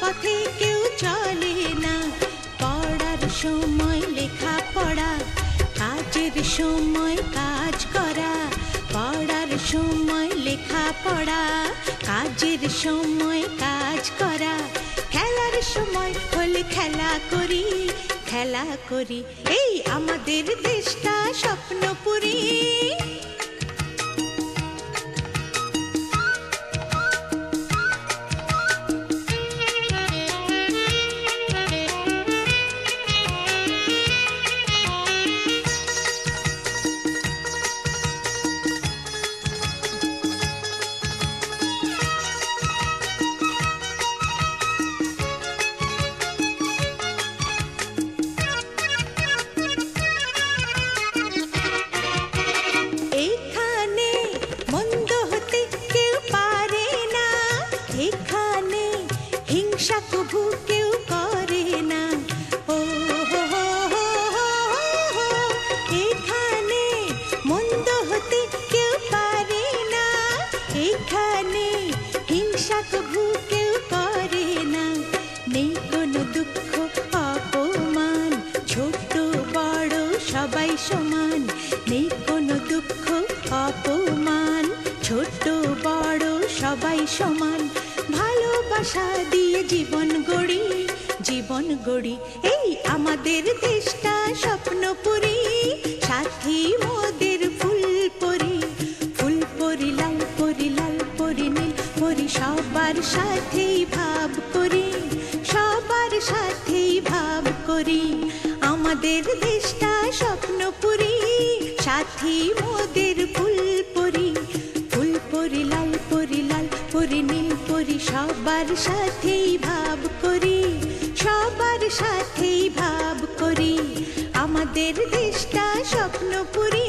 পথে কেউ চলে না। পড়ার সময় লেখা পড়া কাজের সময় কাজ করা। পড়ার সময় লেখা পড়া কাজের সময় কাজ করা। খেলার সময় হলে খেলা করি খেলা করি। এই আমাদের দেশটা স্বপ্নপুরী। সমান। ভালোবাসা দিয়ে জীবন গড়ি জীবন গড়ি। এই আমাদের দেশটা স্বপ্নপুরি সাথী মোদের ফুল পরি। ফুল পরি, লাল পরি লাল পরি, নীল পরি, সবার সাথেই ভাব করি। সবার সাথেই ভাব করি। আমাদের দেশটা স্বপ্নপুরি সাথী মোদের ফুল পরি। ফুল পরি, লাল পরি পরি করি সবার সাথেই ভাব করি। সবার সাথেই ভাব করি। আমাদের দেশটা স্বপ্নপুরী।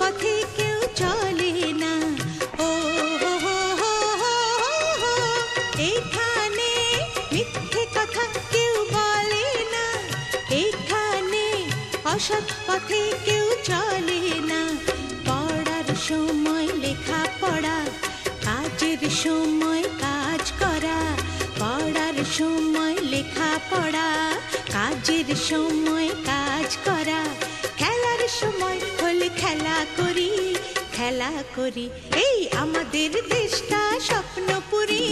পথে কেউ চলে না। ও মিথ্যে কথা কেউ বলে না। এখানে অসৎ পথে কেউ চলে না। সময় কাজের সময় কাজ করা সময় লেখা পড়া কাজের সময় করি। এই আমাদের দেশটা স্বপ্নপুরী।